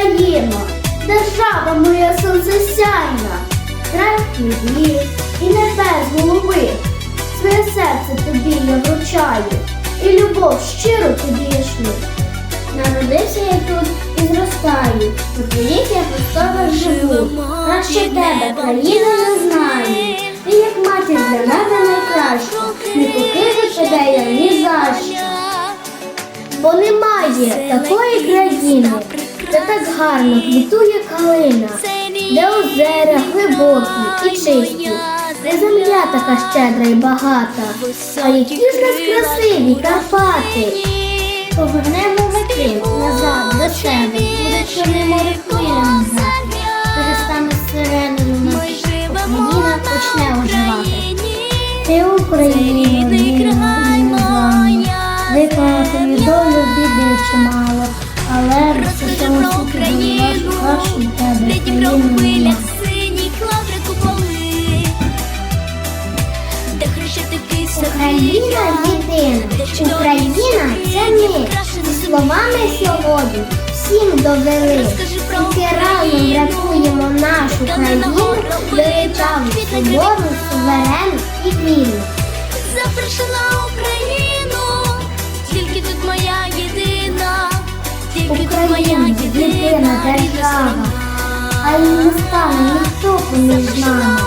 Україно, держава моя сонцесяйна, крепкий вір і небес голови. Своє серце тобі я вручаю, і любов щиро тобі я шлю. Народився я тут і зростаю, Подвір'я я пустова живу, краще тебе країни не знаю. Ти як матір для мене найкраща, не покину тебе я ні за що. Бо немає такої країни, де так гарно квітує калина, де озера глибокі і чисті, де земля така щедра і багата, а які ж нас красиві Карпати. Повернемо вики назад до себе, буде чорне море хвилями грати, перестане сиреною на Україна почне оживати. Ти Україна, вільна і незламна, долю біди чимало, але кращу тебе, Де Дніпро в країну хвилях нема. синіх лаври куполи, де хрещатики Україна єдина, Україна це ми. Словами сьогодні всім довели. Тільки разом врятуємо нашу країну, величавну, свободу, суверенну і вільну. Запрошена Україну, моя Україна єдина єдина держава, а й не стане ніхто поміж нами.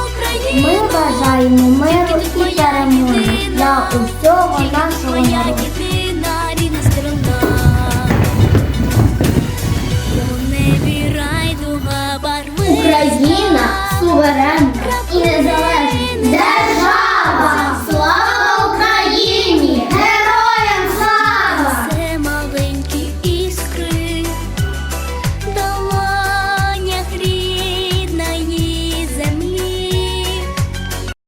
Ми бажаємо миру і перемоги для усього нашого моя народу. єдина рідна сторона. У небі райдуга барви. Україна суверенна і незалежна.